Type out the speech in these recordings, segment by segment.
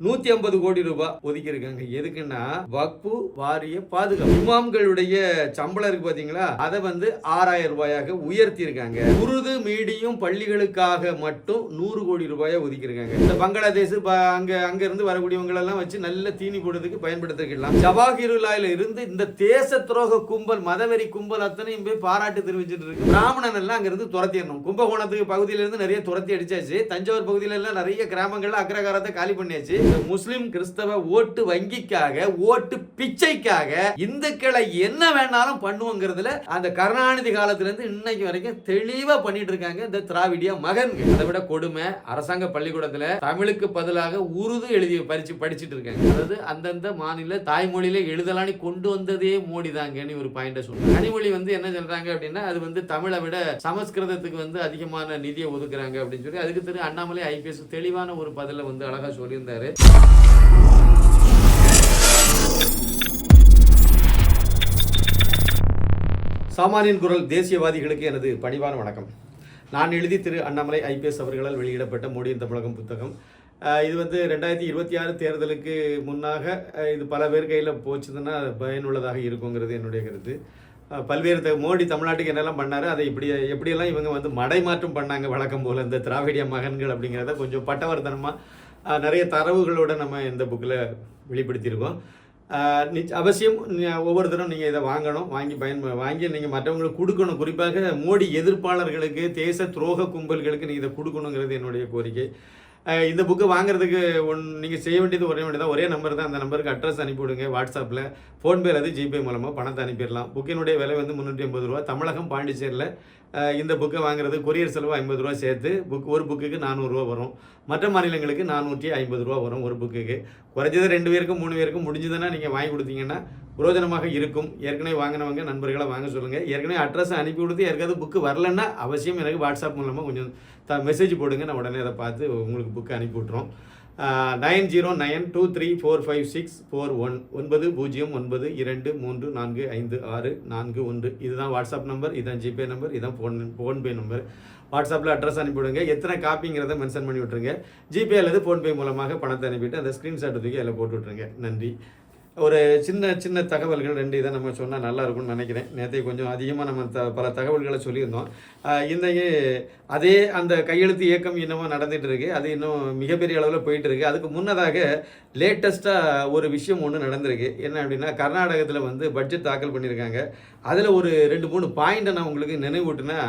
நூத்தி ஐம்பது கோடி ரூபாய் ஒதுக்கி இருக்காங்க எதுக்குன்னா வக்பு வாரிய பாதுகாப்பு. இமாம்களுடைய சம்பளம் இருக்கு பாத்தீங்களா? அதை வந்து ஆறாயிரம் ரூபாயாக உயர்த்தி இருக்காங்க உருது மீடியம் பள்ளிகளுக்காக மட்டும் நூறு கோடி ரூபாயை ஒதுக்கி இருக்காங்க இந்த பங்களாதேஷ் ப- அங்க அங்க இருந்து வரக்கூடியவங்க எல்லாம் வச்சு நல்ல தீனி போடுறதுக்கு பயன்படுத்திக்கலாம் ஜவாஹிருலாயில இருந்து இந்த தேச துரோக கும்பல் மதவெறி கும்பல் அத்தனையும் போய் பாராட்டு தெரிவிச்சுட்டு இருக்கு. பிராமணன் எல்லாம் அங்க இருந்து துரத்திடணும். கும்பகோணத்துக்கு பகுதியில இருந்து நிறைய துரத்தி அடிச்சாச்சு. தஞ்சாவூர் பகுதியில எல்லாம் நிறைய கிராமங்கள்ல அக்ரகாரத்தை காலி பண்ணியாச்சு. முஸ்லிம் கிறிஸ்தவ ஓட்டு வங்கிக்காக ஓட்டு பிச்சைக்காக இந்துக்களை என்ன வேணாலும் பண்ணுவோங்கிறதுல அந்த கருணாநிதி காலத்துல இருந்து இன்னைக்கு வரைக்கும் தெளிவா பண்ணிட்டு இருக்காங்க இந்த திராவிடிய மகன்கள் அதை விட கொடுமை அரசாங்க பள்ளிக்கூடத்துல தமிழுக்கு பதிலாக உருது எழுதி பரிச்சு படிச்சுட்டு இருக்காங்க அதாவது அந்தந்த மாநில தாய்மொழியில எழுதலான்னு கொண்டு வந்ததே மோடி தாங்கன்னு ஒரு பாயிண்ட சொல்றாங்க கனிமொழி வந்து என்ன சொல்றாங்க அப்படின்னா அது வந்து தமிழை விட சமஸ்கிருதத்துக்கு வந்து அதிகமான நிதியை ஒதுக்குறாங்க அப்படின்னு சொல்லி அதுக்கு திரு அண்ணாமலை ஐபிஎஸ் தெளிவான ஒரு பதில வந்து அழகா சொல்லியிருந்தாரு. சாமானியன் குரல் தேசியவாதிகளுக்கு எனது பணிவான வணக்கம். நான் எழுதி திரு அண்ணாமலை ஐபிஎஸ் அவர்களால் வெளியிடப்பட்ட மோடியின் தமிழகம் புத்தகம். இது வந்து ரெண்டாயிரத்தி இருபத்தி ஆறு தேர்தலுக்கு முன்னாக இது பல பேர் கையில் போச்சுதுன்னா பயனுள்ளதாக இருக்குங்கிறது என்னுடைய கருத்து. பல்வேறு த- மோடி தமிழ்நாட்டுக்கு என்னெல்லாம் பண்ணார் அதை இப்படி எப்படியெல்லாம் இவங்க வந்து மடைமாற்றம் பண்ணாங்க வழக்கம் போல் இந்த திராவிடிய மகன்கள் அப்படிங்கிறத கொஞ்சம் பட்டவர்த்தனமாக நிறைய தரவுகளோட நம்ம இந்த புக்கில் வெளிப்படுத்தியிருக்கோம். நிச்ச- அவசியம் ஒவ்வொரு ஒவ்வொருத்தரும் நீங்கள் இதை வாங்கணும் வாங்கி பயன் வாங்கி நீங்கள் மற்றவங்களுக்கு கொடுக்கணும். குறிப்பாக மோடி எதிர்ப்பாளர்களுக்கு தேச துரோக கும்பல்களுக்கு நீங்கள் இதை கொடுக்கணுங்கிறது என்னுடைய கோரிக்கை. இந்த புக்கு வாங்குறதுக்கு ஒன் நீங்கள் செய்ய வேண்டியது ஒரே வேண்டியதான் ஒரே நம்பர் தான். அந்த நம்பருக்கு அட்ரஸ் அனுப்பிவிடுங்க. வாட்ஸ்அப்பில் ஃபோன்பே அல்லது ஜிபே மூலமாக பணத்தை அனுப்பிடலாம். புக்கினுடைய விலை வந்து முந்நூற்றி ஐம்பது ரூபா. தமிழகம் பாண்டிச்சேரியில் இந்த புக்கை வாங்குறது கொரியர் செலவு ஐம்பது ரூபா சேர்த்து புக் ஒரு புக்குக்கு நானூறுரூவா வரும். மற்ற மாநிலங்களுக்கு நானூற்றி ஐம்பது ரூபா வரும் ஒரு புக்குக்கு குறைஞ்சது ரெண்டு பேருக்கும் மூணு பேருக்கும் முடிஞ்சதுன்னா நீங்கள் வாங்கி கொடுத்தீங்கன்னா புரோஜனமாக இருக்கும். ஏற்கனவே வாங்கினவங்க நண்பர்களை வாங்க சொல்லுங்கள் ஏற்கனவே அட்ரஸ் அனுப்பி கொடுத்து யாருக்காவது புக்கு வரலன்னா அவசியம் எனக்கு வாட்ஸ்அப் மூலமாக கொஞ்சம் த மெசேஜ் போடுங்க நான் உடனே அதை பார்த்து உங்களுக்கு புக்கு அனுப்பி விட்றோம் nine zero nine two three four five six four one ஒன்பது பூஜ்ஜியம் ஒன்பது இரண்டு மூன்று நான்கு ஐந்து ஆறு நான்கு ஒன்று. இதுதான் வாட்ஸ்அப் நம்பர் இதுதான் ஜிபே நம்பர் இதுதான் ஃபோன் ஃபோன்பே நம்பர் வாட்ஸ்அப்பில் அட்ரஸ் அனுப்பிவிடுங்க. எத்தனை காப்பிங்கிறத மென்ஷன் பண்ணி விட்ருங்க ஜிபே அல்லது ஃபோன்பே மூலமாக பணத்தை அனுப்பிட்டு அந்த ஸ்க்ரீன்ஷாட் தூக்கி அதில் போட்டு விட்ருங்க நன்றி. ஒரு சின்ன சின்ன தகவல்கள் ரெண்டு இதை நம்ம சொன்னால் நல்லா இருக்கும்னு நினைக்கிறேன். நேற்று கொஞ்சம் அதிகமாக நம்ம த பல தகவல்களை சொல்லியிருந்தோம். இந்த அதே அந்த கையெழுத்து இயக்கம் இன்னமும் நடந்துகிட்டு இருக்குது அது இன்னும் மிகப்பெரிய அளவில் போயிட்டு இருக்குது அதுக்கு முன்னதாக லேட்டஸ்ட்டாக ஒரு விஷயம் ஒன்று நடந்திருக்கு. என்ன அப்படின்னா கர்நாடகத்தில் வந்து பட்ஜெட் தாக்கல் பண்ணியிருக்காங்க. அதில் ஒரு ரெண்டு மூணு பாயிண்ட்டை நான் உங்களுக்கு நினைவூட்டினா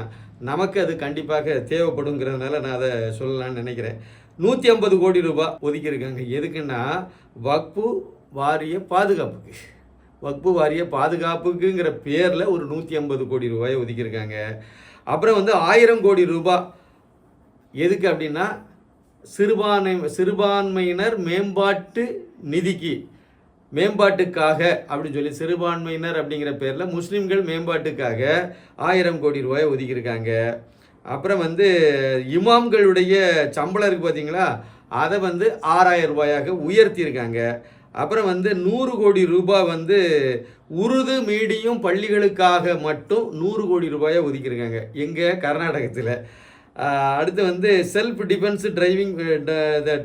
நமக்கு அது கண்டிப்பாக தேவைப்படுங்கிறதுனால நான் அதை சொல்லலாம்னு நினைக்கிறேன். நூற்றி ஐம்பது கோடி ரூபாய் ஒதுக்கியிருக்காங்க. எதுக்குன்னா வக்பு வாரிய பாதுகாப்புக்கு. வக்பு வாரிய பாதுகாப்புக்குங்கிற பேரில் ஒரு நூற்றி ஐம்பது கோடி ரூபாயை ஒதுக்கியிருக்காங்க. அப்புறம் வந்து ஆயிரம் கோடி ரூபாய் எதுக்கு அப்படின்னா சிறுபான்மை சிறுபான்மையினர் மேம்பாட்டு நிதிக்கு. மேம்பாட்டுக்காக அப்படின்னு சொல்லி சிறுபான்மையினர் அப்படிங்கிற பேரில் முஸ்லீம்கள் மேம்பாட்டுக்காக ஆயிரம் கோடி ரூபாயை ஒதுக்கியிருக்காங்க. அப்புறம் வந்து இமாம்களுடைய சம்பளம் இருக்குது பார்த்தீங்களா அதை வந்து ஆறாயிரம் ரூபாயாக உயர்த்தியிருக்காங்க. அப்புறம் வந்து நூறு கோடி ரூபாய் வந்து உருது மீடியம் பள்ளிகளுக்காக மட்டும் நூறு கோடி ரூபாயை ஒதுக்கியிருக்காங்க எங்கே? கர்நாடகத்தில். அடுத்து வந்து self defence driving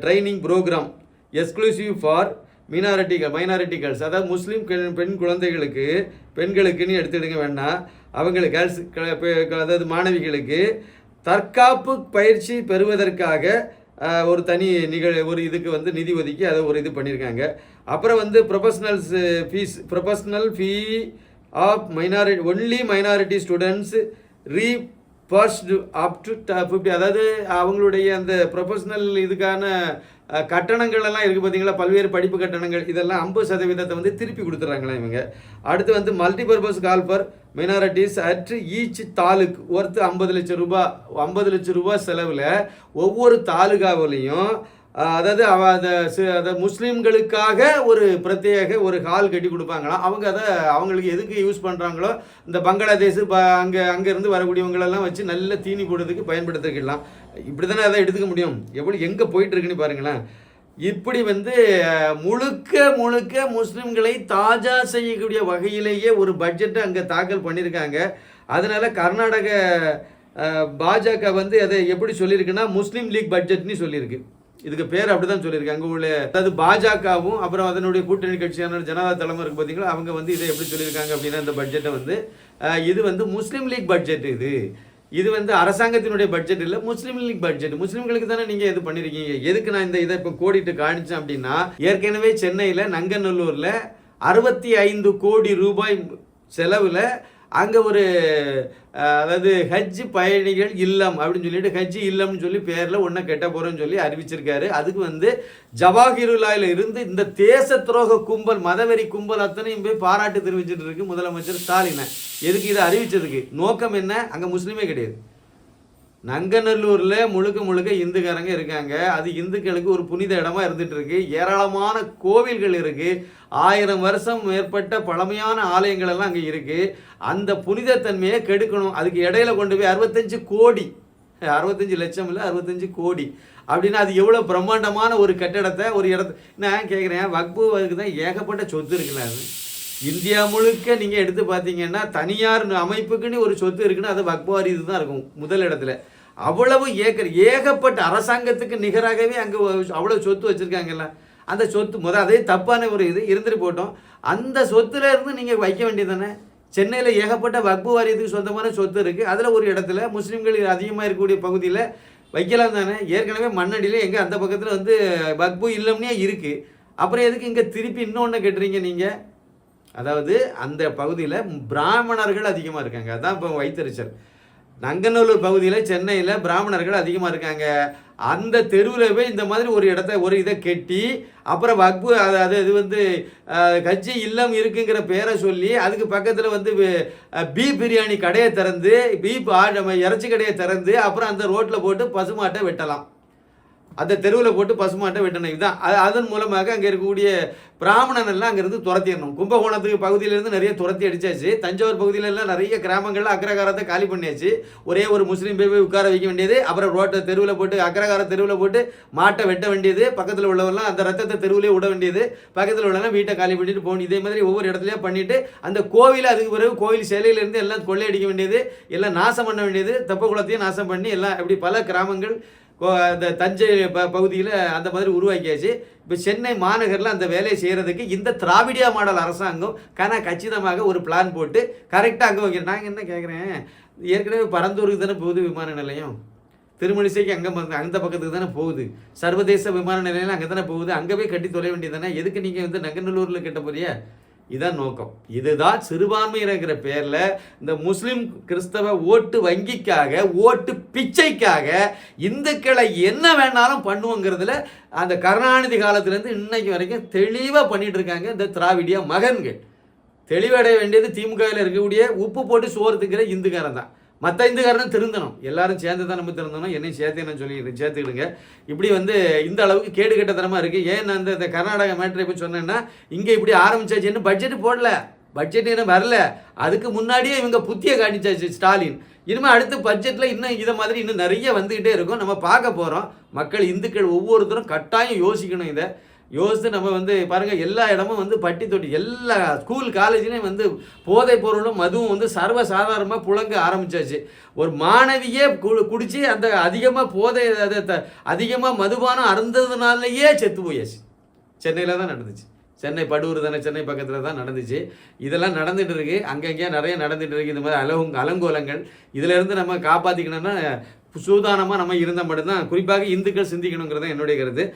training programme exclusive for minority minority girls அதாவது முஸ்லீம் பெண் பெண் குழந்தைகளுக்கு பெண்களுக்குன்னு எடுத்துடுங்க வேண்டாம் அவங்களுக்கு கேர்ள்ஸ் அதாவது மாணவிகளுக்கு தற்காப்பு பயிற்சி பெறுவதற்காக ஒரு தனி நிகழ் ஒரு இதுக்கு வந்து நிதி ஒதுக்கி அதை ஒரு இது பண்ணியிருக்காங்க அப்புறம் வந்து professionals fees professional fee of minority only minority students reimbursed up to fifty அதாவது அவங்களுடைய அந்த ப்ரொஃபஷ்னல் இதுக்கான கட்டணங்கள் எல்லாம் இருக்குது பார்த்தீங்களா பல்வேறு படிப்பு கட்டணங்கள். இதெல்லாம் ஐம்பது சதவீதத்தை வந்து திருப்பி கொடுத்துட்றாங்களா இவங்க? அடுத்து வந்து multipurpose hall for minorities at each taluk. ஒருத்து ஐம்பது லட்சம் ரூபாய் ஐம்பது லட்சம் ரூபாய் செலவில் ஒவ்வொரு தாலுகாவிலையும் அதாவது அவ அதை முஸ்லீம்களுக்காக ஒரு பிரத்யேக ஒரு ஹால் கட்டி கொடுப்பாங்களாம். அவங்க அதை அவங்களுக்கு எதுக்கு யூஸ் பண்ணுறாங்களோ இந்த பங்களாதேஷ் ப அங்கே அங்கேருந்து வரக்கூடியவங்களெல்லாம் வச்சு நல்ல தீனி போடுறதுக்கு பயன்படுத்திக்கலாம் இப்படி தானே அதை எடுத்துக்க முடியும்? எப்படி எங்கே போயிட்டுருக்குன்னு பாருங்களேன். இப்படி வந்து முழுக்க முழுக்க முஸ்லீம்களை தாஜா செய்யக்கூடிய வகையிலேயே ஒரு பட்ஜெட்டை அங்கே தாக்கல் பண்ணியிருக்காங்க அதனால் கர்நாடக பாஜக வந்து அதை எப்படி சொல்லியிருக்குன்னா முஸ்லீம் லீக் பட்ஜெட்னு சொல்லியிருக்கு. இதுக்கு பேர் அப்படிதான் சொல்லியிருக்காங்க உள்ள அதாவது பாஜகவும் அப்புறம் அதனுடைய கூட்டணி கட்சியான ஜனதா தலைமை இருக்கு பார்த்தீங்களா அவங்க வந்து இதை எப்படி சொல்லியிருக்காங்க அப்படின்னா இந்த பட்ஜெட்டை வந்து இது வந்து முஸ்லீம் லீக் பட்ஜெட் இது. இது வந்து அரசாங்கத்தினுடைய பட்ஜெட் இல்லை முஸ்லீம் லீக் பட்ஜெட் முஸ்லீம்களுக்கு தானே நீங்கள் இது பண்ணியிருக்கீங்க எதுக்கு நான் இந்த இதை இப்போ கோடிட்டு காணிச்சேன் அப்படின்னா ஏற்கனவே சென்னையில் நங்கநல்லூரில் அறுபத்தி ஐந்து கோடி ரூபாய் செலவில் அங்கே ஒரு அதாவது ஹஜ் பயணிகள் இல்லம் அப்படின்னு சொல்லிட்டு ஹஜ் இல்லம்னு சொல்லி பேரில் ஒன்றை கெட்ட போகிறோன்னு சொல்லி அறிவிச்சிருக்காரு. அதுக்கு வந்து ஜவாஹிருலாயில் இருந்து இந்த தேச துரோக கும்பல் மதவெறி கும்பல் அத்தனையும் போய் பாராட்டு தெரிவிச்சுட்டு இருக்கு முதலமைச்சர் ஸ்டாலினை. எதுக்கு இதை அறிவிச்சதுக்கு? நோக்கம் என்ன? அங்கே முஸ்லீமே கிடையாது. நங்கநல்லூரில் முழுக்க முழுக்க இந்துக்காரங்க இருக்காங்க. அது இந்துக்களுக்கு ஒரு புனித இடமா இருந்துட்டு இருக்கு ஏராளமான கோவில்கள் இருக்கு. ஆயிரம் வருஷம் மேற்பட்ட பழமையான ஆலயங்கள் எல்லாம் அங்கே இருக்கு. அந்த புனிதத்தன்மையை கெடுக்கணும். அதுக்கு இடையில கொண்டு போய் அறுபத்தஞ்சு கோடி. அறுபத்தஞ்சு லட்சம் இல்லை அறுபத்தஞ்சு கோடி. அப்படின்னா அது எவ்வளோ பிரம்மாண்டமான ஒரு கட்டடத்தை ஒரு இடத்த. நான் கேட்குறேன் வக்புக்கு தான் ஏகப்பட்ட சொத்து இருக்குல்ல அது. இந்தியா முழுக்க நீங்கள் எடுத்து பார்த்தீங்கன்னா தனியார் அமைப்புக்குன்னு ஒரு சொத்து இருக்குன்னு அது வக்பு வாரி இதுதான் இருக்கும் முதல் இடத்துல. அவ்வளவு ஏக்கர் ஏகப்பட்ட அரசாங்கத்துக்கு நிகராகவே அங்கே அவ்வளோ சொத்து வச்சுருக்காங்கல்ல. அந்த சொத்து முதல் அதே தப்பான ஒரு இது இருந்துட்டு போட்டோம். அந்த சொத்துல இருந்து நீங்கள் வைக்க வேண்டியதானே சென்னையில் ஏகப்பட்ட வக்பு வாரியத்துக்கு சொந்தமான சொத்து இருக்குது அதில் ஒரு இடத்துல முஸ்லீம்கள் அதிகமாக இருக்கக்கூடிய பகுதியில் வைக்கலாம் தானே? ஏற்கனவே மண்ணடியில் எங்கே அந்த பக்கத்தில் வந்து வக்பு இல்லம்னே இருக்குது அப்புறம் எதுக்கு இங்கே திருப்பி இன்னொன்று கேட்டுறீங்க நீங்கள் அதாவது அந்த பகுதியில் பிராமணர்கள் அதிகமாக இருக்காங்க. அதான் இப்போ வைத்தறிச்சல். நங்கநல்லூர் பகுதியில் சென்னையில் பிராமணர்கள் அதிகமாக இருக்காங்க. அந்த தெருவில் போய் இந்த மாதிரி ஒரு இடத்த ஒரு இதை கெட்டி அப்புறம் வக்பு அது அது இது வந்து கட்சி இல்லம் இருக்குங்கிற பேரை சொல்லி அதுக்கு பக்கத்தில் வந்து பீப் பிரியாணி கடையை திறந்து பீப் இறைச்சி கடையை திறந்து அப்புறம் அந்த ரோட்டில் போட்டு பசுமாட்டை வெட்டலாம். அந்த தெருவில் போட்டு பசுமாட்டை வெட்டணும். இதுதான். அது அதன் மூலமாக அங்கே இருக்கக்கூடிய பிராமணன் எல்லாம் அங்கேருந்து துரத்திடணும். கும்பகோணத்துக்கு பகுதியிலேருந்து நிறைய துரத்தி அடித்தாச்சு தஞ்சாவூர் பகுதியிலலாம் நிறைய கிராமங்களில் அக்ரகாரத்தை காலி பண்ணியாச்சு. ஒரே ஒரு முஸ்லீம் போய் உட்கார வைக்க வேண்டியது. அப்புறம் ரோட்டை தெருவில் போட்டு அக்ரகார தெருவில் போட்டு மாட்டை வெட்ட வேண்டியது. பக்கத்தில் உள்ளவெல்லாம் அந்த ரத்தத்தை தெருவிலே விட வேண்டியது. பக்கத்தில் உள்ளவங்க வீட்டை காலி பண்ணிட்டு போகணும். இதே மாதிரி ஒவ்வொரு இடத்துலையும் பண்ணிட்டு அந்த கோவில் அதுக்கு பிறகு கோவில் சிலையிலேருந்து எல்லாம் கொள்ளையடிக்க வேண்டியது. எல்லாம் நாசம் பண்ண வேண்டியது. தெப்ப குளத்தையும் நாசம் பண்ணி எல்லாம் இப்படி பல கிராமங்கள் கோ- அந்த தஞ்சை ப பகுதியில் அந்த மாதிரி உருவாக்கியாச்சு. இப்போ சென்னை மாநகரில் அந்த வேலையை செய்கிறதுக்கு இந்த திராவிடியா மாடல் அரசாங்கம் கன கச்சிதமாக ஒரு பிளான் போட்டு கரெக்டாக அங்கே வைக்கிறோம் நாங்கள் என்ன கேட்குறேன் ஏற்கனவே பரந்தூருக்கு தானே போகுது விமான நிலையம். திருமணிசைக்கு அங்கே அந்த பக்கத்துக்கு தானே போகுது. சர்வதேச விமான நிலையம் அங்கே தானே போகுது. அங்கே போய் கட்டி தொலை வேண்டியது தானே. எதுக்கு நீங்கள் வந்து நங்கநல்லூரில் கட்ட போறியா? இதான் நோக்கம். இதுதான் சிறுபான்மையினங்கிற பேரில் இந்த முஸ்லீம் கிறிஸ்தவ ஓட்டு வங்கிக்காக ஓட்டு பிச்சைக்காக இந்துக்களை என்ன வேணாலும் பண்ணுவோங்கிறதுல அந்த கருணாநிதி காலத்துலேருந்து இன்னைக்கு வரைக்கும் தெளிவாக பண்ணிகிட்டு இருக்காங்க இந்த திராவிடிய மகன்கள். தெளிவடைய வேண்டியது திமுகவில் இருக்கக்கூடிய உப்பு போட்டு சோறு திங்கிற இந்துக்காரன் தான். மற்ற இந்துக்காரனும் திருந்தணும். எல்லாரும் சேர்ந்து தான் நம்ம திருந்தணும். என்னையும் சேர்த்து நான் சொல்லி சேர்த்துக்கிடுங்க. இப்படி வந்து இந்த அளவுக்கு கேடு கெட்டதனமாக இருக்குது ஏன் நான் இந்த கர்நாடகா மேட்ரை போய் சொன்னேன்னா இங்கே இப்படி ஆரம்பிச்சாச்சுன்னு பட்ஜெட் போடல. பட்ஜெட் இன்னும் வரல. அதுக்கு முன்னாடியே இவங்க புத்திய காணிச்சாச்சு ஸ்டாலின். இனிமேல் அடுத்த பட்ஜெட்டில் இன்னும் இதை மாதிரி இன்னும் நிறைய வந்துக்கிட்டே இருக்கும். நம்ம பார்க்க போகிறோம் மக்கள் இந்துக்கள் ஒவ்வொருத்தரும் கட்டாயம் யோசிக்கணும் இதை. யோசித்து நம்ம வந்து பாருங்கள் எல்லா இடமும் வந்து பட்டி தொட்டி எல்லா ஸ்கூல் காலேஜ்லேயும் வந்து போதைப் பொருளும் மதுவும் வந்து சர்வ சாதாரணமாக புழங்க ஆரம்பிச்சாச்சு. ஒரு மாணவியே கு குடித்து அந்த அதிகமாக போதை அதை த- அதிகமாக மதுபானம் அருந்ததுனாலேயே செத்து போயாச்சு. சென்னையில் தான் நடந்துச்சு. சென்னை படூர் தானே சென்னை பக்கத்தில் தான் நடந்துச்சு. இதெல்லாம் நடந்துகிட்டு இருக்குது அங்கங்கேயே நிறைய நடந்துகிட்டு இருக்குது இந்த மாதிரி அலங்கு அலங்கோலங்கள். இதிலேருந்து நம்ம காப்பாற்றிக்கணும்னா சூதானமாக நம்ம இருந்தால் மட்டும்தான். குறிப்பாக இந்துக்கள் சிந்திக்கணுங்கிறது தான் என்னுடைய கருத்து.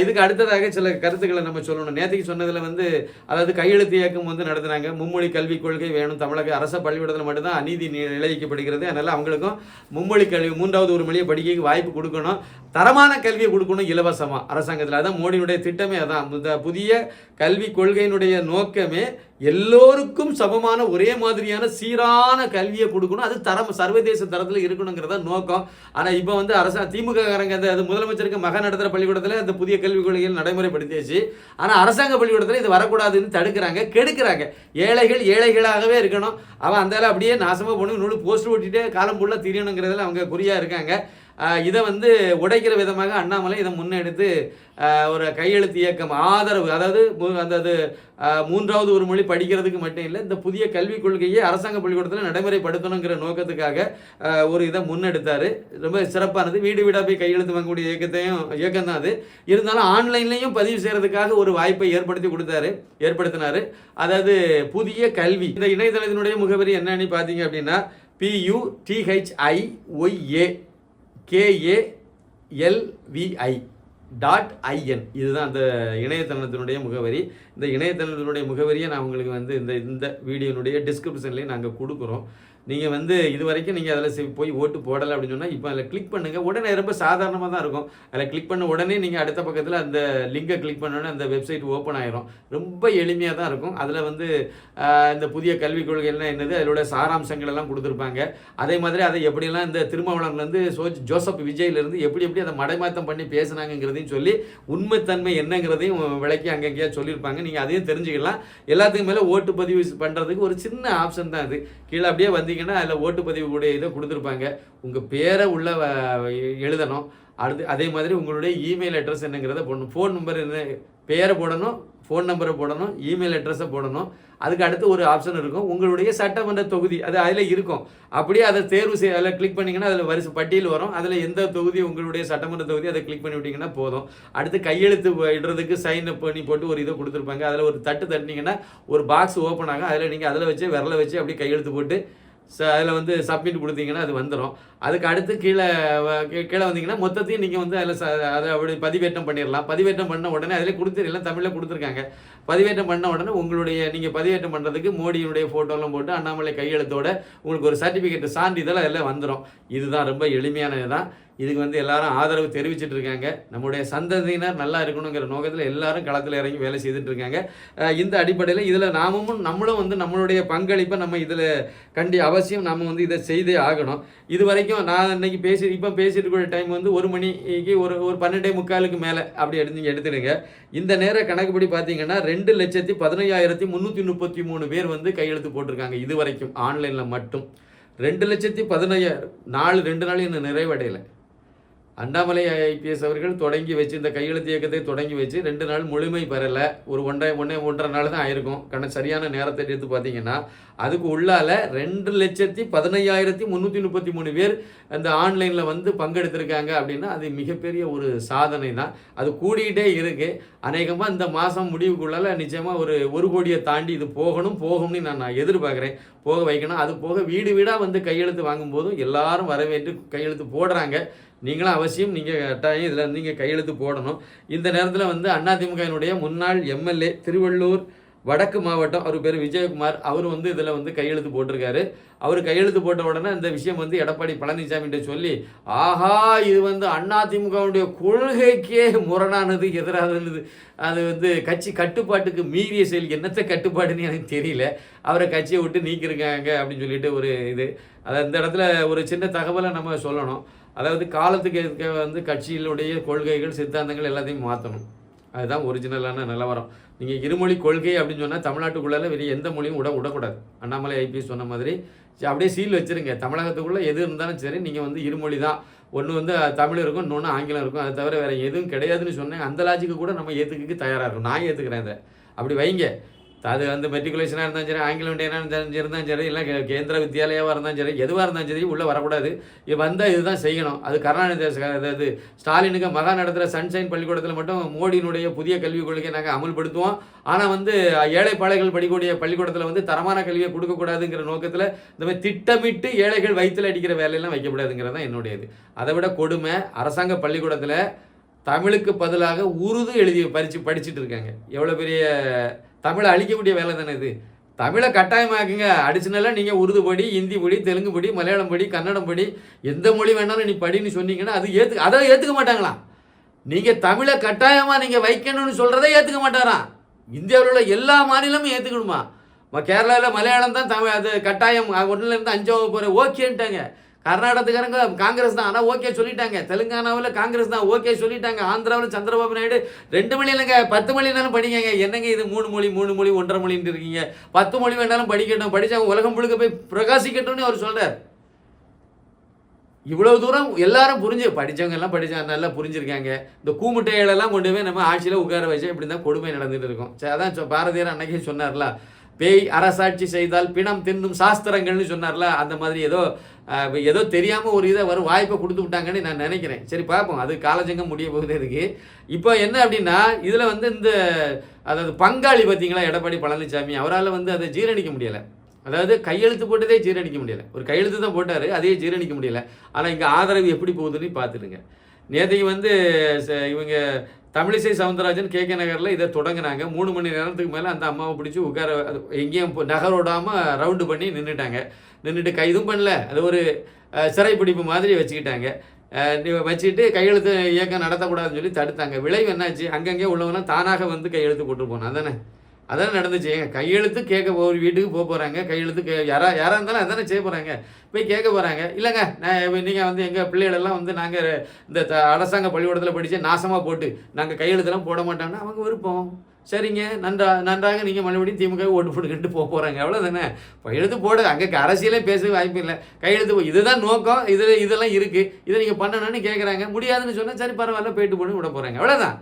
இதுக்கு அடுத்ததாக சில கருத்துக்களை நம்ம சொல்லணும். நேற்றுக்கு சொன்னதில் வந்து அதாவது கையெழுத்து இயக்கம் வந்து நடத்துனாங்க. மும்மொழி கல்விக் கொள்கை வேணும். தமிழக அரச பள்ளிக்கூடத்தில் மட்டும்தான் அநீதி நி- நிலைவிக்கப்படுகிறது அதனால் அவங்களுக்கும் மும்மொழி கல்வி மூன்றாவது ஒரு மொழியை படிக்க வாய்ப்பு கொடுக்கணும். தரமான கல்வியை கொடுக்கணும் இலவசமாக அரசாங்கத்தில். அதான் மோடியினுடைய திட்டமே. அதான் இந்த புதிய கல்விக் கொள்கையினுடைய நோக்கமே எல்லோருக்கும் சமமான ஒரே மாதிரியான சீரான கல்வியை கொடுக்கணும். அது தரம் சர்வதேச தரத்தில் இருக்கணுங்கிறத நோக்கம். ஆனால் இப்போ வந்து அரசா திமுக அந்த அது முதலமைச்சருக்கு மகன் நடத்துகிற பள்ளிக்கூடத்தில் இந்த புதிய கல்விக் கொள்கைகள் நடைமுறைப்படுத்தியாச்சு. ஆனால் அரசாங்க பள்ளிக்கூடத்தில் இது வரக்கூடாதுன்னு தடுக்கிறாங்க கெடுக்கிறாங்க. ஏழைகள் ஏழைகளாகவே இருக்கணும். அவன் அந்த அப்படியே நாசமாக போகணும் நூறு போஸ்டர் ஓட்டிகிட்டே காலம் ஃபுல்லாக திரியணுங்கிறதுல அவங்க குறியாக இருக்காங்க. இதை வந்து உடைக்கிற விதமாக அண்ணாமலை இதை முன்னெடுத்து ஒரு கையெழுத்து இயக்கம் ஆதரவு அதாவது அந்த அது, மூன்றாவது ஒரு மொழி படிக்கிறதுக்கு மட்டும் இல்லை இந்த புதிய கல்விக் கொள்கையை அரசாங்க பள்ளிக்கூடத்தில் நடைமுறைப்படுத்தணுங்கிற நோக்கத்துக்காக ஒரு இதை முன்னெடுத்தார். ரொம்ப சிறப்பானது. வீடு வீடாக போய் கையெழுத்து வாங்கக்கூடிய இயக்கத்தையும் இயக்கம் தான் அது. இருந்தாலும் ஆன்லைன்லையும் பதிவு செய்கிறதுக்காக ஒரு வாய்ப்பை ஏற்படுத்தி கொடுத்தாரு ஏற்படுத்தினார். அதாவது புதிய கல்வி. இந்த இணையதளத்தினுடைய முகவரி என்னன்னு பார்த்தீங்க அப்படின்னா பியூ D H I Y A K A L V I dot I N இதுதான் அந்த இணையதளத்தினுடைய முகவரி. இந்த இணையதளத்தினுடைய முகவரியை நான் உங்களுக்கு வந்து இந்த இந்த வீடியோனுடைய டிஸ்கிரிப்ஷன்லேயே நாங்கள் கொடுக்குறோம். நீங்கள் வந்து இது வரைக்கும் நீங்கள் அதில் போய் ஓட்டு போடலை அப்படின்னு சொன்னால் இப்போ அதில் கிளிக் பண்ணுங்கள் உடனே ரொம்ப சாதாரணமாக தான் இருக்கும். அதில் கிளிக் பண்ண உடனே நீங்கள் அடுத்த பக்கத்தில் அந்த லிங்கை கிளிக் பண்ணோன்னே அந்த வெப்சைட் ஓப்பன் ஆயிரும். ரொம்ப எளிமையாக தான் இருக்கும். அதில் வந்து இந்த புதிய கல்விக் கொள்கை என்ன என்னது? அதோட சாராம்சங்கள் எல்லாம் கொடுத்துருப்பாங்க. அதே மாதிரி அதை எப்படியெல்லாம் இந்த திருமாவளவன்லேருந்து சோ ஜோசப் விஜய்லேருந்து எப்படி எப்படி அதை மடைமாற்றம் பண்ணி பேசுனாங்கங்கிறதையும் சொல்லி உண்மைத்தன்மை என்னங்கிறதையும் விளக்கி அங்கங்கேயா சொல்லியிருப்பாங்க. நீங்கள் அதையும் தெரிஞ்சுக்கலாம். எல்லாத்துக்கும் மேலே ஓட்டு பதிவு பண்ணுறதுக்கு ஒரு சின்ன ஆப்ஷன் தான் அது. கீழே அப்படியே வந்து பார்த்தீங்கன்னா அதில் ஓட்டுப்பதிவு கூட இதை கொடுத்துருப்பாங்க. உங்கள் பேரை உள்ள எழுதணும். அடுத்து அதே மாதிரி உங்களுடைய இமெயில் அட்ரஸ் என்னங்கிறத போடணும். ஃபோன் நம்பர் என்ன பேரை போடணும் ஃபோன் நம்பரை போடணும் இமெயில் அட்ரஸை போடணும். அதுக்கு அடுத்து ஒரு ஆப்ஷன் இருக்கும். உங்களுடைய சட்டமன்ற தொகுதி அது அதில் இருக்கும். அப்படியே அதை தேர்வு செய்ய அதில் கிளிக் பண்ணிங்கன்னா அதில் வரிசை பட்டியல் வரும். அதில் எந்த தொகுதி உங்களுடைய சட்டமன்ற தொகுதி அதை கிளிக் பண்ணி விட்டிங்கன்னா போதும். அடுத்து கையெழுத்து இடுறதுக்கு சைன் பண்ணி போட்டு ஒரு இதை கொடுத்துருப்பாங்க. அதில் ஒரு தட்டு தட்டினீங்கன்னா ஒரு பாக்ஸ் ஓப்பன் ஆகும். அதில் நீங்கள் அதில் வச்சு விரல வச்சு அப்படியே கையெழுத்து போட்டு ச அதில் வந்து சப்மிட் கொடுத்தீங்கன்னா அது வந்துடும் அதுக்கு அடுத்து கீழே வ- கீ- கீழே வந்தீங்கன்னா மொத்தத்தையும் நீங்கள் வந்து அதில் ச அதை அப்படி பதிவேற்றம் பண்ணிடலாம். பதிவேற்றம் பண்ண உடனே அதில் கொடுத்து எல்லாம் தமிழில் கொடுத்துருக்காங்க. பதிவேற்றம் பண்ண உடனே உங்களுடைய நீங்கள் பதிவேற்றம் பண்ணுறதுக்கு மோடியினுடைய ஃபோட்டோலாம் போட்டு அண்ணாமலை கையெழுத்தோட உங்களுக்கு ஒரு சர்டிஃபிகேட் சான்றிதழ் அதில் வந்துடும் இதுதான் ரொம்ப எளிமையானது தான் இதுக்கு வந்து எல்லாரும் ஆதரவு தெரிவிச்சிட்டு இருக்காங்க. நம்முடைய சந்ததியினர் நல்லா இருக்கணுங்கிற நோக்கத்தில் எல்லாரும் களத்தில் இறங்கி வேலை செய்துட்டு இருக்காங்க. இந்த அடிப்படையில் இதில் நாமும் நம்மளும் வந்து நம்மளுடைய பங்களிப்பை நம்ம இதில் கண்டி அவசியம் நம்ம வந்து இதை செய்தே ஆகணும். இது வரைக்கும் நான் இன்னைக்கு பேசி இப்போ பேசிட்டு இருக்கிற டைம் வந்து ஒரு மணிக்கு ஒரு ஒரு பன்னெண்டே முக்காலுக்கு மேலே அப்படி எடுத்து நீங்கள் எடுத்துடுங்க. இந்த நேர கணக்குப்படி பார்த்தீங்கன்னா ரெண்டு லட்சத்தி பதினையாயிரத்தி முந்நூற்றி முப்பத்தி மூணு பேர் வந்து கையெழுத்து போட்டிருக்காங்க இது வரைக்கும் ஆன்லைனில் மட்டும். ரெண்டு லட்சத்தி பதினையாயிரம் நாலு ரெண்டு நாள் இன்னும் நிறைவடையலை. அண்ணாமலை ஐபிஎஸ் அவர்கள் தொடங்கி வச்சு இந்த கையெழுத்து இயக்கத்தை தொடங்கி வச்சு ரெண்டு நாள் முழுமை பெறலை. ஒரு ஒன்றரை ஒன்றே ஒன்றரை நாள் தான் ஆயிருக்கும். கண சரியான நேரத்தை எடுத்து பார்த்தீங்கன்னா அதுக்கு உள்ளால ரெண்டு லட்சத்தி பதினையாயிரத்தி முந்நூற்றி முப்பத்தி மூணு பேர் அந்த ஆன்லைனில் வந்து பங்கெடுத்திருக்காங்க அப்படின்னா அது மிகப்பெரிய ஒரு சாதனை தான் அது கூடிக்கிட்டே இருக்குது அநேகமாக இந்த மாதம் முடிவுக்குள்ளால நிச்சயமாக ஒரு ஒரு கோடியை தாண்டி இது போகணும் போகணும்னு நான் நான் எதிர்பார்க்குறேன். போக வைக்கணும். அது போக வீடு வீடாக வந்து கையெழுத்து வாங்கும்போதும் எல்லாரும் வரவேற்று கையெழுத்து போடுறாங்க. நீங்களும் அவசியம் நீங்கள் கட்டாயம் இதில் நீங்கள் கையெழுத்து போடணும். இந்த நேரத்தில் வந்து அதிமுகவினுடைய முன்னாள் எம்எல்ஏ திருவள்ளூர் வடக்கு மாவட்டம் அவர் பேர் விஜயகுமார். அவர் வந்து இதில் வந்து கையெழுத்து போட்டிருக்காரு. அவர் கையெழுத்து போட்ட உடனே இந்த விஷயம் வந்து எடப்பாடி பழனிசாமிகிட்ட சொல்லி ஆஹா இது வந்து அதிமுகவுடைய கொள்கைக்கே முரணானது எதிரானது அது வந்து கட்சி கட்டுப்பாட்டுக்கு மீறிய செயல் என்னத்த கட்டுப்பாடுன்னு எனக்கு தெரியல. அவரை கட்சியை விட்டு நீக்கிருக்காங்க அப்படின்னு சொல்லிட்டு ஒரு இது. அது இந்த இடத்துல ஒரு சின்ன தகவலை நம்ம சொல்லணும். அதாவது காலத்துக்கு ஏற்க வந்து கட்சியினுடைய கொள்கைகள் சித்தாந்தங்கள் எல்லாத்தையும் மாற்றணும் அதுதான் ஒரிஜினலான நிலவரம். நீங்கள் இருமொழி கொள்கை அப்படின்னு சொன்னால் தமிழ்நாட்டுக்குள்ளே வெளியே எந்த மொழியும் விட விடக்கூடாது அண்ணாமலை ஐபிஎஸ் சொன்ன மாதிரி சரி, அப்படியே சீல் வச்சிருங்க. தமிழகத்துக்குள்ளே எது இருந்தாலும் சரி நீங்கள் வந்து இருமொழி தான். ஒன்று வந்து தமிழ் இருக்கும் இன்னொன்று ஆங்கிலம் இருக்கும். அதை தவிர வேறு எதுவும் கிடையாதுன்னு சொன்னேன். அந்த லாஜிக்கு கூட நம்ம ஏற்றுக்கு தயாராக இருக்கும் நான் ஏற்றுக்கிறேன் அதை அப்படி வைங்க. அது வந்து மெட்ரிகுலேஷனாக இருந்தாலும் சரி ஆங்கிலம் இண்டியனாக இருந்தாலும் இருந்தாலும் சரி இல்லை கேந்திர வித்யாலயாவாக இருந்தாலும் சரி எதுவாக இருந்தாலும் சரி உள்ளே வரக்கூடாது. இது வந்தால் இதுதான் செய்யணும். அது கருணாநிதி இது ஸ்டாலினுக்கு மகா நடத்துகிற சன்ஷைன் பள்ளிக்கூடத்தில் மட்டும் மோடியினுடைய புதிய கல்விக் கொள்கையை நாங்கள் அமல்படுத்துவோம். ஆனால் வந்து ஏழை பாளைகள் படிக்கக்கூடிய பள்ளிக்கூடத்தில் வந்து தரமான கல்வியை கொடுக்கக்கூடாதுங்கிற நோக்கத்தில் இந்த மாதிரி திட்டமிட்டு ஏழைகள் வயிற்றில் அடிக்கிற வேலையெல்லாம் வைக்கக்கூடாதுங்கிறது தான் என்னுடையது. அதை விட கொடுமை அரசாங்க பள்ளிக்கூடத்தில் தமிழுக்கு பதிலாக உருது எழுதி பறிச்சு படிச்சுட்டு இருக்காங்க. எவ்வளோ பெரிய தமிழை அழிக்கக்கூடிய வேலை தானே இது? தமிழை கட்டாயமாக்குங்க. அடிஷ்னலாக நீங்கள் உருது படி ஹிந்தி படி தெலுங்கு படி மலையாளம் படி கன்னடம் படி எந்த மொழி வேணாலும் நீ படின்னு சொன்னீங்கன்னா அது ஏற்று அதை ஏற்றுக்க மாட்டாங்களாம். நீங்கள் தமிழை கட்டாயமாக நீங்கள் வைக்கணும்னு சொல்கிறத ஏற்றுக்க மாட்டாராம். இந்தியாவில் உள்ள எல்லா மாநிலமும் ஏற்றுக்கணுமா கேரளாவில் மலையாளம் தான் தமிழ் அது கட்டாயம் ஒன்றுலேருந்து அஞ்சாவது போகிற ஓகேன்ட்டாங்க. கர்நாடகத்துக்காரங்க காங்கிரஸ் தான். ஆனால் ஓகே சொல்லிட்டாங்க. தெலுங்கானாவில் காங்கிரஸ் தான். ஓகே சொல்லிட்டாங்க. ஆந்திராவில் சந்திரபாபு நாயுடு. ரெண்டு மொழி இல்லைங்க. பத்து வேணாலும் படிக்கங்க என்னங்க இது மூணு மொழி மூணு மொழி ஒன்றரை மொழின்னு இருக்கீங்க? பத்து மொழி வேணாலும் படிக்கட்டும். படித்தவங்க உலகம் முழுக்க போய் பிரகாசிக்கட்டும்னு அவர் சொல்கிறார் இவ்வளோ தூரம் எல்லாரும் புரிஞ்சு படிச்சவங்க எல்லாம் படித்தாங்க நல்லா புரிஞ்சிருக்காங்க. இந்த கூமுட்டைகளெல்லாம் கொண்டு போய் நம்ம ஆட்சியில் உட்கார வச்சு இப்படி தான் கொடுமை நடந்துகிட்டு இருக்கும். சரி அதான் பாரதியார் அன்னைக்கே சொன்னார்ல பேய் அரசாட்சி செய்தால் பிணம் தின்னும் சாஸ்திரங்கள்னு சொன்னார்ல அந்த மாதிரி ஏதோ ஏதோ தெரியாமல் ஒரு இதை வரும் வாய்ப்பை கொடுத்து விட்டாங்கன்னு நான் நினைக்கிறேன். சரி பார்ப்போம். அது காலச்சங்கம் முடிய போகுது இதுக்கு இப்போ என்ன அப்படின்னா இதில் வந்து இந்த அதாவது பங்காளி பார்த்தீங்களா எடப்பாடி பழனிசாமி? அவரால் வந்து அதை ஜீரணிக்க முடியலை. அதாவது கையெழுத்து போட்டதே ஜீரணிக்க முடியலை. ஒரு கையெழுத்து தான் போட்டார் அதையே ஜீரணிக்க முடியல. ஆனால் இங்கே ஆதரவு எப்படி போகுதுன்னு பார்த்துடுங்க. நேற்றைக்கு வந்து ச- இவங்க தமிழிசை சவுந்தரராஜன் கே கே நகரில் இதை தொடங்கினாங்க. மூணு மணி நேரத்துக்கு மேலே அந்த அம்மாவை பிடிச்சி உட்கார எங்கேயும் போ- நகரோடாமல் ரவுண்டு பண்ணி நின்றுட்டாங்க நின்றுட்டு கைதும் பண்ணல. அது ஒரு சிறைப்பிடிப்பு மாதிரி வச்சுக்கிட்டாங்க. வச்சுட்டு நீ கையெழுத்து இயக்கம் நடத்தக்கூடாதுன்னு சொல்லி தடுத்தாங்க. விளைவு என்னாச்சு? அங்கங்கே உள்ளவங்களாம் தானாக வந்து கையெழுத்து போட்டு போனான். அதானே? அதான் நடந்துச்சு. கையெழுத்து கேட்க ஒரு வீட்டுக்கு போக போகிறாங்க கையெழுத்து கே யாரா யாராக இருந்தாலும் அதானே செய்ய போகிறாங்க போய் கேட்க போகிறாங்க இல்லைங்க நான் நீங்கள் வந்து எங்கள் பிள்ளைகளெல்லாம் வந்து நாங்கள் இந்த த- அரசாங்க பள்ளிக்கூடத்தில் படித்து நாசமாக போட்டு நாங்கள் கையெழுத்தெல்லாம் போட மாட்டோம்னா அவங்க விருப்பம். சரிங்க நன்றா நன்றாக நீங்கள் மறுபடியும் திமுக ஓட்டு போட்டுக்கிட்டு போக போகிறாங்க அவ்வளோதானே கையெழுத்து போட. அங்கே அரசியலே பேச வாய்ப்பு இல்லை. கையெழுத்து போ- இதுதான் நோக்கம். இதில் இதெல்லாம் இருக்குது இதை நீங்கள் பண்ணணும்னு கேட்குறாங்க முடியாதுன்னு சொன்னால் சரி பரவாயில்ல போயிட்டு போட்டு விட போகிறாங்க அவ்வளோதான்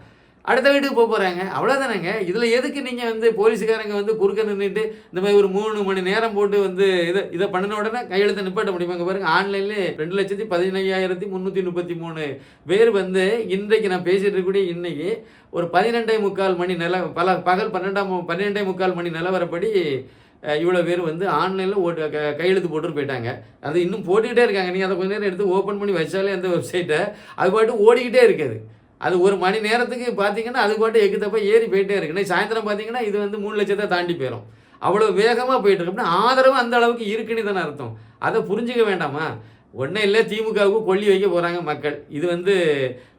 அடுத்த வீட்டுக்கு போக போகிறாங்க அவ்வளோதானேங்க இதில் எதுக்கு நீங்கள் வந்து போலீஸுக்காரங்க வந்து குறுக்க நின்றுட்டு இந்த மாதிரி ஒரு மூணு மணி நேரம் போட்டு வந்து இதை இதை பண்ணின உடனே கையெழுத்து நிப்பாட்ட முடியுமா? பாருங்கள் பாருங்க ஆன்லைன்லேயே ரெண்டு லட்சத்தி பதினையாயிரத்தி முந்நூற்றி முப்பத்தி மூணு பேர் வந்து இன்றைக்கு நான் பேசிகிட்டு இருக்கக்கூடிய இன்றைக்கி ஒரு பதினெண்டே முக்கால் மணி நில பல பகல் பன்னெண்டாம் மு- பன்னிரெண்டே முக்கால் மணி நிலவரப்படி இவ்வளோ பேர் வந்து ஆன்லைனில் ஓட்டு க- கையெழுத்து போட்டுட்டு போயிட்டாங்க. அது இன்னும் போட்டுக்கிட்டே இருக்காங்க. நீங்கள் அதை கொஞ்ச நேரம் எடுத்து ஓப்பன் பண்ணி வச்சாலே அந்த வெப்சைட்டை அது பாட்டு ஓடிக்கிட்டே இருக்குது. அது ஒரு மணி நேரத்துக்கு பார்த்தீங்கன்னா அது பாட்டு எக்கு தப்பாக ஏறி போயிட்டே இருக்கு. இன்னைக்கு சாயந்தரம் பார்த்தீங்கன்னா இது வந்து மூணு லட்சத்தை தாண்டி போயிடும் அவ்வளோ வேகமாக போயிட்டு இருக்கு. அப்படின்னா ஆதரவு அந்த அளவுக்கு இருக்குன்னு தானே அர்த்தம். அதை புரிஞ்சுக்க வேண்டாமா? ஒன்றும் இல்லை திமுகவுக்கு கொல்லி வைக்க போகிறாங்க மக்கள். இது வந்து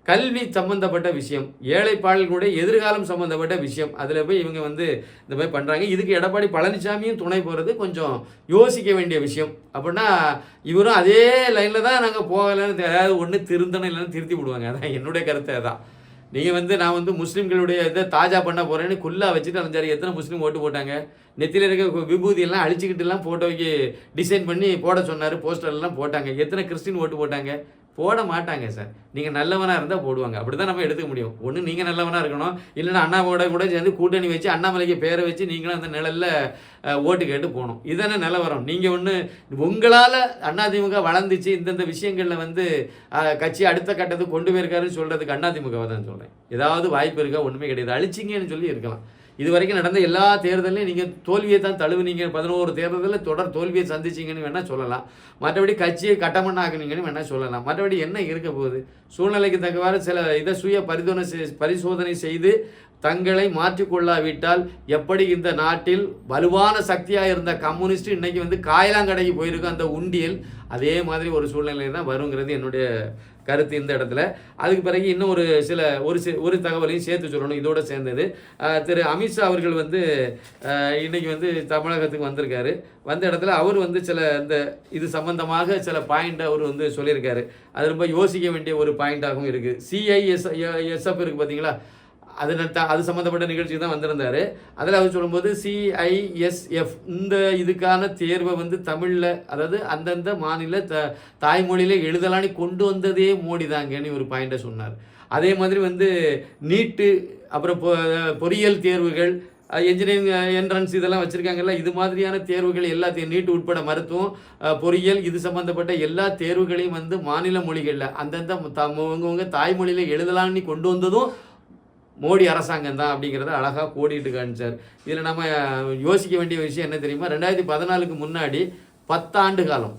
கல்வி சம்பந்தப்பட்ட விஷயம் ஏழைப்பாளர்களுடைய எதிர்காலம் சம்பந்தப்பட்ட விஷயம். அதில் போய் இவங்க வந்து இந்த மாதிரி பண்ணுறாங்க இதுக்கு எடப்பாடி பழனிசாமியும் துணை போகிறது கொஞ்சம் யோசிக்க வேண்டிய விஷயம். அப்படின்னா இவரும் அதே லைனில் தான் நாங்கள் போகலைன்னு ஏதாவது ஒன்று திருந்தணும் இல்லைன்னு திருத்தி விடுவாங்க. அதான் என்னுடைய கருத்து தான் நீங்கள் வந்து நான் வந்து முஸ்லீம்களுடைய இதை தாஜா பண்ண போகிறேன்னு குல்லா வச்சுட்டு அலைஞ்சாரு. எத்தனை முஸ்லீம் ஓட்டு போட்டாங்க? நெத்தியில் இருக்க விபூதியெல்லாம் அழிச்சிக்கிட்டுலாம் ஃபோட்டோக்கு டிசைன் பண்ணி போட சொன்னார். போஸ்டர்லாம் போட்டாங்க. எத்தனை கிறிஸ்டின் ஓட்டு போட்டாங்க? போட மாட்டாங்க சார். நீங்கள் நல்லவனாக இருந்தால் போடுவாங்க. அப்படி தான் நம்ம எடுத்துக்க முடியும். ஒன்று நீங்கள் நல்லவனாக இருக்கணும். இல்லைன்னா அண்ணாவோட கூட சேர்ந்து கூட்டணி வச்சு அண்ணாமலைக்கு பேரை வச்சு நீங்களும் அந்த நிழலில் ஓட்டு கேட்டு போகணும். இதுதானே நிலவரம் நீங்கள் ஒன்று உங்களால் அதிமுக வளர்ந்துச்சு இந்தந்த விஷயங்களில் வந்து கட்சி அடுத்த கட்டத்துக்கு கொண்டு போயிருக்காருன்னு சொல்கிறதுக்கு அதிமுகவை தான் சொல்கிறேன் ஏதாவது வாய்ப்பு இருக்கா? ஒன்றுமே கிடையாது. அழிச்சிங்கன்னு சொல்லி இருக்கலாம். இது வரைக்கும் நடந்த எல்லா தேர்தலையும் நீங்கள் தோல்வியை தான் தழுவுனீங்க. பதினோரு தேர்தலில் தொடர் தோல்வியை சந்திச்சிங்கன்னு வேணால் சொல்லலாம். மற்றபடி கட்சியை கட்டமண்ணாக்குனீங்கன்னு வேணால் சொல்லலாம். மற்றபடி என்ன இருக்க போகுது? சூழ்நிலைக்கு தக்கவாறு சில இதை சுய பரிதோனை செய்- பரிசோதனை செய்து தங்களை மாற்றிக்கொள்ளாவிட்டால் எப்படி இந்த நாட்டில் வலுவான சக்தியாக இருந்த கம்யூனிஸ்ட் இன்றைக்கி வந்து காயலாங்கடைக்கு போயிருக்கும் அந்த உண்டியல். அதே மாதிரி ஒரு சூழ்நிலை தான் வருங்கிறது என்னுடைய கருத்து இந்த இடத்துல. அதுக்கு பிறகு இன்னும் ஒரு சில ஒரு சி ஒரு தகவலையும் சேர்த்து சொல்லணும். இதோட சேர்ந்தது. திரு அமித்ஷா அவர்கள் வந்து இன்றைக்கி வந்து தமிழகத்துக்கு வந்திருக்காரு. வந்த இடத்துல அவர் வந்து சில இந்த இது சம்பந்தமாக சில பாயிண்ட் அவர் வந்து சொல்லியிருக்காரு. அது ரொம்ப யோசிக்க வேண்டிய ஒரு பாயிண்டாகவும் இருக்குது சிஐஎஸ் எஸ்எஃப் இருக்குது பார்த்தீங்களா அது அது சம்மந்தப்பட்ட நிகழ்ச்சி தான் வந்திருந்தார். அதில் அவர் சொல்லும்போது சிஐஎஸ்எஃப் இந்த இதுக்கான தேர்வை வந்து தமிழில் அதாவது அந்தந்த மாநில த தாய்மொழியில் எழுதலான்னு கொண்டு வந்ததே மோடி தாங்கன்னு ஒரு பாயிண்டை சொன்னார். அதே மாதிரி வந்து நீட்டு அப்புறம் பொ- பொறியியல் தேர்வுகள் என்ஜினியரிங் என்ட்ரன்ஸ் இதெல்லாம் வச்சுருக்காங்கல்ல இது மாதிரியான தேர்வுகள் எல்லாத்தையும் நீட் உட்பட மருத்துவம் பொறியியல் இது சம்மந்தப்பட்ட எல்லா தேர்வுகளையும் வந்து மாநில மொழிகளில் அந்தந்த தம் அவங்கவுங்க தாய்மொழியில் எழுதலான்னு கொண்டு வந்ததும் மோடி அரசாங்கம் தான் அப்படிங்கிறத அழகாக கோடிட்டு காமிச்சார். இதில் நம்ம யோசிக்க வேண்டிய விஷயம் என்ன தெரியுமா? ரெண்டாயிரத்தி பதினாலுக்கு முன்னாடி பத்தாண்டு காலம்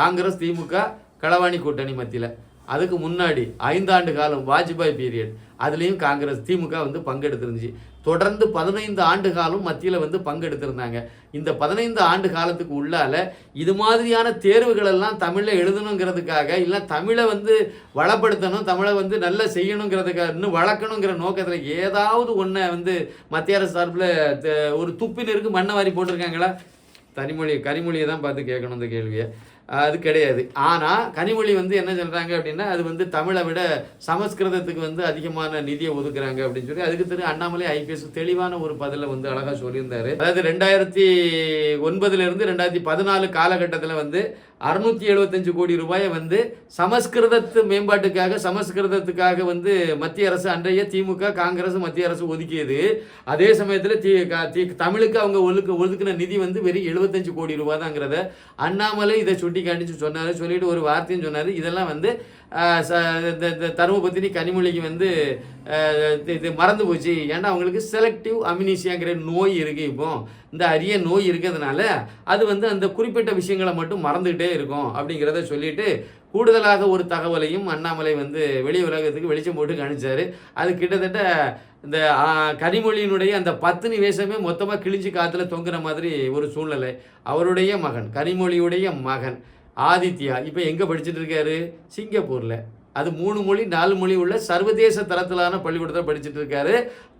காங்கிரஸ் திமுக களவாணி கூட்டணி மத்தியில். அதுக்கு முன்னாடி ஐந்தாண்டு காலம் வாஜ்பாய் பீரியட் அதுலேயும் காங்கிரஸ் திமுக வந்து பங்கெடுத்திருந்துச்சு. தொடர்ந்து பதினைந்து ஆண்டு காலம் மத்தியில் வந்து பங்கெடுத்திருந்தாங்க. இந்த பதினைந்து ஆண்டு காலத்துக்கு உள்ளால இது மாதிரியான தேர்வுகளெல்லாம் தமிழில் எழுதணுங்கிறதுக்காக இல்லை தமிழை வந்து வளப்படுத்தணும் தமிழை வந்து நல்லா செய்யணுங்கிறதுக்காக இன்னும் வளர்க்கணுங்கிற நோக்கத்தில் ஏதாவது ஒன்றை வந்து மத்திய அரசு சார்பில் ஒரு துப்பினருக்கு மண்ணை வாரி போட்டிருக்காங்களா? தனிமொழி கனிமொழியை தான் பார்த்து கேட்கணும் இந்த கேள்வியை. அது கிடையாது. ஆனால் கனிமொழி வந்து என்ன சொல்கிறாங்க அப்படின்னா அது வந்து தமிழை விட சமஸ்கிருதத்துக்கு வந்து அதிகமான நிதியை ஒதுக்குறாங்க அப்படின்னு சொல்லி அதுக்கு திரு அண்ணாமலை ஐபிஎஸ் தெளிவான ஒரு பதிலை வந்து அழகாக சொல்லியிருந்தார். அதாவது ரெண்டாயிரத்தி ஒன்பதுலேருந்து ரெண்டாயிரத்தி பதினாலு காலகட்டத்தில் வந்து அறுநூத்தி எழுபத்தஞ்சு கோடி ரூபாயை வந்து சமஸ்கிருதத்து மேம்பாட்டுக்காக சமஸ்கிருதத்துக்காக வந்து மத்திய அரசு அன்றைய திமுக காங்கிரஸ் மத்திய அரசு ஒதுக்கியது. அதே சமயத்தில் தி க- தி தமிழுக்கு அவங்க ஒதுக்கு ஒதுக்கின நிதி வந்து வெறும் எழுபத்தஞ்சு கோடி ரூபாய் தாங்கிறத அண்ணாமலை இதை சுட்டி காணிச்சு சொன்னார் சொல்லிட்டு ஒரு வார்த்தையும் சொன்னார். இதெல்லாம் வந்து ச- இந்த இந்த தருமபத்தினி கனிமொழிக்கு வந்து இது- மறந்து போச்சு. ஏன்னா அவங்களுக்கு செலக்டிவ் அமினிசியாங்கிற நோய் இருக்குது இப்போ. இந்த அரிய நோய் இருக்கிறதுனால அது வந்து அந்த குறிப்பிட்ட விஷயங்களை மட்டும் மறந்துக்கிட்டே இருக்கும் அப்படிங்கிறத சொல்லிட்டு கூடுதலாக ஒரு தகவலையும் அண்ணாமலை வந்து வெளி உலகத்துக்கு வெளிச்சம் போட்டு கணிச்சார். அது கிட்டத்தட்ட இந்த கனிமொழியினுடைய அந்த பத்தினி வேஷமே மொத்தமாக கிழிஞ்சு காற்றுல தொங்குற மாதிரி ஒரு சூழ்நிலை. அவருடைய மகன் கனிமொழியுடைய மகன். ஆதித்யா இப்போ எங்கே படிச்சுட்டு இருக்காரு? சிங்கப்பூரில். அது மூணு மொழி நாலு மொழி உள்ள சர்வதேச தரத்திலான பள்ளிக்கூடத்தில் படிச்சுட்டு இருக்காரு.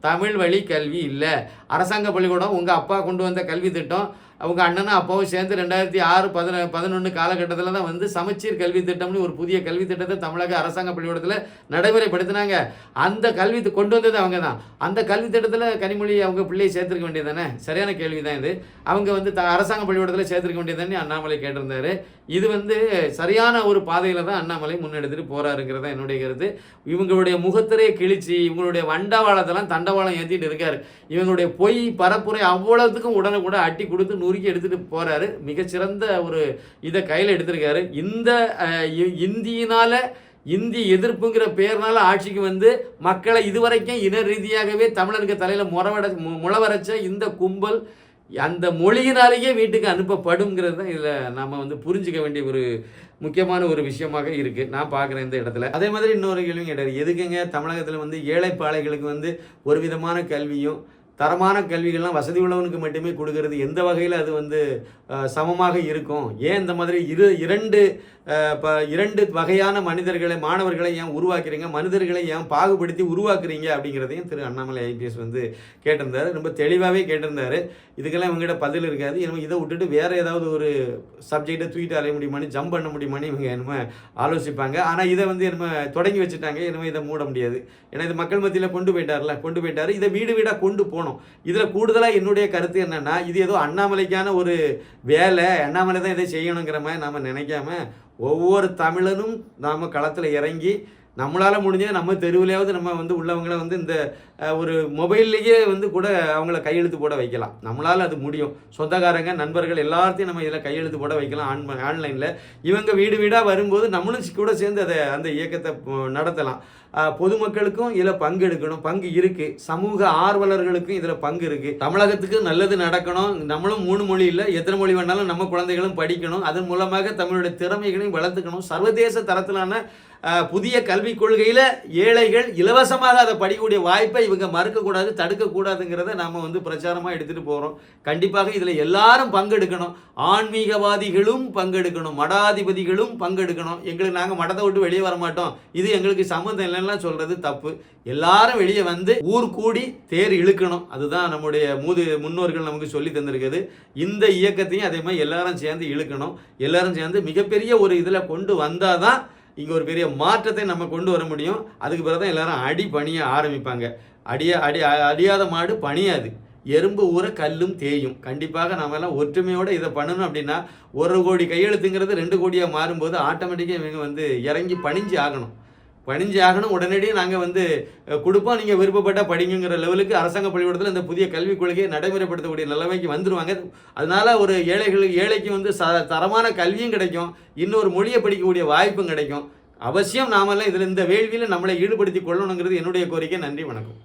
தமிழ் வழி கல்வி இல்லை. அரசாங்க பள்ளிக்கூடம் உங்கள் அப்பா கொண்டு வந்த கல்வி திட்டம். அவங்க அண்ணனும் அப்பாவும் சேர்ந்து ரெண்டாயிரத்தி ஆறு பதின பதினொன்று காலகட்டத்தில் தான் வந்து சமச்சீர் கல்வி திட்டம்னு ஒரு புதிய கல்வி திட்டத்தை தமிழக அரசாங்க பள்ளிக்கூடத்தில் நடைமுறைப்படுத்தினாங்க. அந்த கல்வி கொண்டு வந்தது அவங்க தான். அந்த கல்வி திட்டத்தில் கனிமொழி அவங்க பிள்ளையை சேர்த்துருக்க வேண்டியது தானே? சரியான கேள்வி தான் இது. அவங்க வந்து த அரசாங்க பள்ளிக்கூடத்தில் சேர்த்துருக்க வேண்டியது தானே? அண்ணாமலை கேட்டிருந்தாரு. இது வந்து சரியான ஒரு பாதையில் தான் அண்ணாமலை முன்னெடுத்துட்டு போகிறாருங்கிறத தான் என்னுடைய கருத்து. இவங்களுடைய முகத்திரையை கிழிச்சு இவங்களுடைய வண்டவாளத்தெல்லாம் தண்டவாளம் ஏற்றிட்டு இருக்காரு. இவங்களுடைய பொய் பரப்புரை அவ்வளோத்துக்கும் உடனே கூட அட்டி கொடுத்து நுறுக்கி எடுத்துகிட்டு போகிறாரு மிகச்சிறந்த ஒரு இதை கையில் எடுத்திருக்காரு. இந்த இந்தியினால் இ- இந்தி எதிர்ப்புங்கிற பேர்னால ஆட்சிக்கு வந்து மக்களை இதுவரைக்கும் இன ரீதியாகவே தமிழருக்கு தலையில் முறவட மு- முளவரைச்ச இந்த கும்பல் அந்த மொழியினாலேயே வீட்டுக்கு அனுப்பப்படுங்கிறது தான் இதில் நம்ம வந்து புரிஞ்சுக்க வேண்டிய ஒரு முக்கியமான ஒரு விஷயமாக இருக்குது நான் பார்க்குறேன் இந்த இடத்துல. அதே மாதிரி இன்னொரு கேள்வி கேட்டார். எதுக்குங்க தமிழகத்தில் வந்து ஏழைப்பாளைகளுக்கு வந்து ஒரு விதமான கல்வியும் தரமான கல்விகள்லாம் வசதி உள்ளவனுக்கு மட்டுமே கொடுக்கறது. எந்த வகையில் அது வந்து சமமாக இருக்கும்? ஏன் இந்த மாதிரி இரு இரண்டு இப்போ இரண்டு வகையான மனிதர்களை மாணவர்களை ஏன் உருவாக்குறீங்க? மனிதர்களை ஏன் பாகுபடுத்தி உருவாக்குறீங்க? அப்படிங்கிறதையும் திரு அண்ணாமலை ஐபிஎஸ் வந்து கேட்டிருந்தார். ரொம்ப தெளிவாகவே கேட்டிருந்தார். இதுக்கெல்லாம் இவங்ககிட்ட பதில் இருக்காது. இனிமேல் இதை விட்டுட்டு வேறு ஏதாவது ஒரு சப்ஜெக்டை தூக்கிட்டு அலைய முடியுமான்னு ஜம்ப் பண்ண முடியுமான்னு இவங்க என்னமோ ஆலோசிப்பாங்க. ஆனால் இதை வந்து என்னமோ தொடங்கி வச்சுட்டாங்க. இனிமே இதை மூட முடியாது. ஏன்னா இது மக்கள் மத்தியில் கொண்டு போயிட்டார்ல. கொண்டு போயிட்டார். இதை வீடு வீடாக கொண்டு போனோம். போகணும் இதில் கூடுதலாக என்னுடைய கருத்து என்னென்னா இது ஏதோ அண்ணாமலைக்கான ஒரு வேலை அண்ணாமலை தான் இதை செய்யணுங்கிற மாதிரி நாம் நினைக்காம ஒவ்வொரு தமிழனும் நாம் களத்தில் இறங்கி நம்மளால் முடிஞ்சது நம்ம தெருவிலையாவது நம்ம வந்து உள்ளவங்கள வந்து இந்த ஒரு மொபைல்லையே வந்து கூட அவங்கள கையெழுத்து போட வைக்கலாம். நம்மளால் அது முடியும். சொந்தக்காரங்க நண்பர்கள் எல்லாத்தையும் நம்ம இதில் கையெழுத்து போட வைக்கலாம் ஆன் ஆன்லைனில். இவங்க வீடு வீடாக வரும்போது நம்மளும் கூட சேர்ந்து அதை அந்த இயக்கத்தை நடத்தலாம். பொதுமக்களுக்கும் இதில் பங்கு எடுக்கணும். பங்கு இருக்குது சமூக ஆர்வலர்களுக்கும் இதில் பங்கு இருக்குது தமிழகத்துக்கு நல்லது நடக்கணும். நம்மளும் மூணு மொழி இல்லை. எத்தனை மொழி வேணாலும் நம்ம குழந்தைகளும் படிக்கணும். அதன் மூலமாக தமிழுடைய திறமைகளையும் வளர்த்துக்கணும். சர்வதேச தரத்திலான புதிய கல்விக் கொள்கையில் ஏழைகள் இலவசமாக அதை படிக்கக்கூடிய வாய்ப்பை இவங்க மறுக்கக்கூடாது தடுக்கக்கூடாதுங்கிறத நாம் வந்து பிரச்சாரமாக எடுத்துகிட்டு போகிறோம் கண்டிப்பாக இதில் எல்லாரும் பங்கெடுக்கணும். ஆன்மீகவாதிகளும் பங்கெடுக்கணும். மடாதிபதிகளும் பங்கெடுக்கணும். எங்களுக்கு நாங்கள் மடத்தை விட்டு வெளியே வர மாட்டோம். இது எங்களுக்கு சம்மந்தம் இல்லைன்னா சொல்கிறது தப்பு. எல்லாரும் வெளியே வந்து ஊர் கூடி தேர் இழுக்கணும். அதுதான் நம்முடைய மூது முன்னோர்கள் நமக்கு சொல்லி தந்திருக்குது இந்த இயக்கத்தையும் அதே மாதிரி எல்லாரும் சேர்ந்து இழுக்கணும். எல்லாரும் சேர்ந்து மிகப்பெரிய ஒரு இதில் கொண்டு வந்தால் தான் இங்கே ஒரு பெரிய மாற்றத்தை நம்ம கொண்டு வர முடியும். அதுக்கு பிறகு தான் எல்லாரும் அடி பணிய ஆரம்பிப்பாங்க. அடிய அடி அடியாத மாடு பணியாது எறும்பு ஊற கல்லும் தேயும். கண்டிப்பாக நம்ம எல்லாம் ஒற்றுமையோடு இதை பண்ணணும் அப்படின்னா ஒரு கோடி கையெழுத்துங்கிறது ரெண்டு கோடியாக மாறும்போது ஆட்டோமேட்டிக்காக இவங்க வந்து இறங்கி பணிஞ்சு ஆகணும். பணிஞ்சு ஆகணும். உடனடியே நாங்கள் வந்து கொடுப்போம். நீங்கள் விருப்பப்பட்ட படிங்கிற லெவலுக்கு அரசாங்க பள்ளிக்கூடத்தில் இந்த புதிய கல்விக் கொள்கையை நடைமுறைப்படுத்தக்கூடிய நிலைமைக்கு வந்துருவாங்க. அதனால் ஒரு ஏழைகளுக்கு ஏழைக்கு வந்து ச தரமான கல்வியும் கிடைக்கும். இன்னொரு மொழியை படிக்கக்கூடிய வாய்ப்பும் கிடைக்கும். அவசியம் நாமெல்லாம் இதில் இந்த வேள்வியில் நம்மளை ஈடுபடுத்தி கொள்ளணுங்கிறது என்னுடைய கோரிக்கை. நன்றி வணக்கம்.